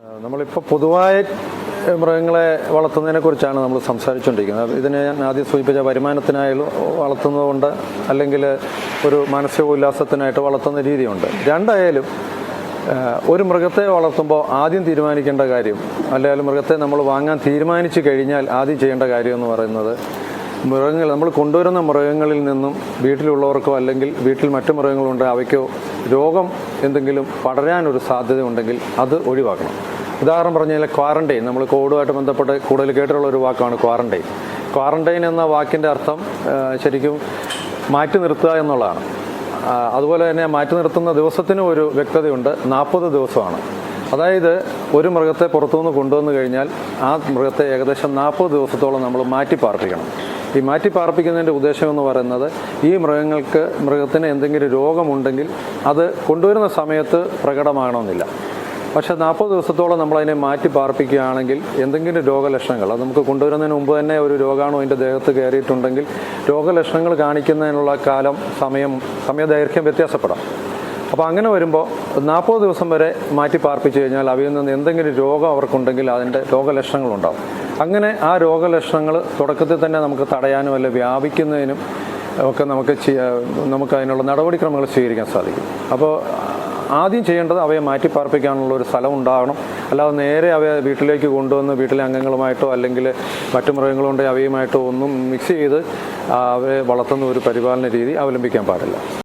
നമ്മളിപ്പോൾ പൊതുവായ മൃഗങ്ങളെ വളർത്തുന്നതിനെ കുറിച്ചാണ് നമ്മൾ സംസാരിച്ചുകൊണ്ടിരിക്കുന്നത് ഇതിനെ ഞാൻ ആദ്യം സൂചിപ്പിച്ച വരുമാനത്തിനായാലും വളർത്തുന്നതുകൊണ്ട് അല്ലെങ്കിൽ ഒരു മാനസിക ഉല്ലാസത്തിനായിട്ട് വളർത്തുന്ന രീതിയുണ്ട്. രണ്ടായാലും ഒരു മൃഗത്തെ വളർത്തുമ്പോൾ ആദ്യം തീരുമാനിക്കേണ്ട കാര്യം അല്ലെങ്കിൽ മൃഗത്തെ നമ്മൾ വാങ്ങാൻ തീരുമാനിച്ചു കഴിഞ്ഞാൽ ആദ്യം ചെയ്യേണ്ട കാര്യം എന്ന് പറയുന്നത് മൃഗങ്ങൾ നമ്മൾ കൊണ്ടുവരുന്ന മൃഗങ്ങളിൽ നിന്നും വീട്ടിലുള്ളവർക്കോ അല്ലെങ്കിൽ വീട്ടിൽ മറ്റു മൃഗങ്ങളുണ്ട് അവയ്ക്കോ രോഗം എന്തെങ്കിലും പടരാനൊരു സാധ്യത ഉണ്ടെങ്കിൽ അത് ഒഴിവാക്കണം. ഉദാഹരണം പറഞ്ഞാൽ ക്വാറന്റൈൻ നമ്മൾ കോവിഡുമായിട്ട് ബന്ധപ്പെട്ട് കൂടുതൽ കേട്ടിട്ടുള്ള ഒരു വാക്കാണ് ക്വാറന്റൈൻ ക്വാറന്റൈൻ എന്ന വാക്കിന്റെ അർത്ഥം ശരിക്കും മാറ്റി നിർത്തുക എന്നുള്ളതാണ്. അതുപോലെ തന്നെ മാറ്റി നിർത്തുന്ന ദിവസത്തിനും ഒരു വ്യക്തതയുണ്ട് നാൽപ്പത് ദിവസമാണ്. അതായത് ഒരു മൃഗത്തെ പുറത്തുനിന്ന് കൊണ്ടുവന്നു കഴിഞ്ഞാൽ ആ മൃഗത്തെ ഏകദേശം നാൽപ്പത് ദിവസത്തോളം നമ്മൾ മാറ്റി പാർപ്പിക്കണം. ഈ മാറ്റി പാർപ്പിക്കുന്നതിന്റെ ഉദ്ദേശം എന്ന് പറയുന്നത് ഈ മൃഗങ്ങൾക്ക് മൃഗത്തിന് എന്തെങ്കിലും രോഗമുണ്ടെങ്കിൽ അത് കൊണ്ടുവരുന്ന സമയത്ത് പ്രകടമാകണമെന്നില്ല. പക്ഷെ നാൽപ്പത് ദിവസത്തോളം നമ്മൾ അതിനെ മാറ്റി പാർപ്പിക്കുകയാണെങ്കിൽ എന്തെങ്കിലും രോഗലക്ഷണങ്ങൾ അത് നമുക്ക് കൊണ്ടുവരുന്നതിന് മുമ്പ് തന്നെ ഒരു രോഗാണു അതിന്റെ ദേഹത്ത് കയറിയിട്ടുണ്ടെങ്കിൽ രോഗലക്ഷണങ്ങൾ കാണിക്കുന്നതിനുള്ള കാലം സമയം സമയദൈർഘ്യം വ്യത്യാസപ്പെടാം. അപ്പോൾ അങ്ങനെ വരുമ്പോൾ നാൽപ്പത് ദിവസം വരെ മാറ്റി പാർപ്പിച്ചു കഴിഞ്ഞാൽ അവയിൽ നിന്ന് എന്തെങ്കിലും രോഗം അവർക്കുണ്ടെങ്കിൽ അതിന്റെ രോഗലക്ഷണങ്ങളുണ്ടാവും. അങ്ങനെ ആ രോഗലക്ഷണങ്ങൾ തുടക്കത്തിൽ തന്നെ നമുക്ക് തടയാനും അല്ല വ്യാപിക്കുന്നതിനും ഒക്കെ നമുക്ക് നമുക്ക് അതിനുള്ള നടപടിക്രമങ്ങൾ സ്വീകരിക്കാൻ സാധിക്കും. അപ്പോൾ ആദ്യം ചെയ്യേണ്ടത് അവയെ മാറ്റി പാർപ്പിക്കാനുള്ള ഒരു സ്ഥലം ഉണ്ടാകണം അല്ലാതെ നേരെ അവയെ വീട്ടിലേക്ക് കൊണ്ടുവന്ന് വീട്ടിലെ അംഗങ്ങളുമായിട്ടോ അല്ലെങ്കിൽ മറ്റു മൃഗങ്ങളുണ്ടെങ്കിൽ അവയുമായിട്ടോ ഒന്നും മിക്സ് ചെയ്ത് അവയെ വളർത്തുന്ന ഒരു പരിപാലന രീതി അവലംബിക്കാൻ പാടില്ല.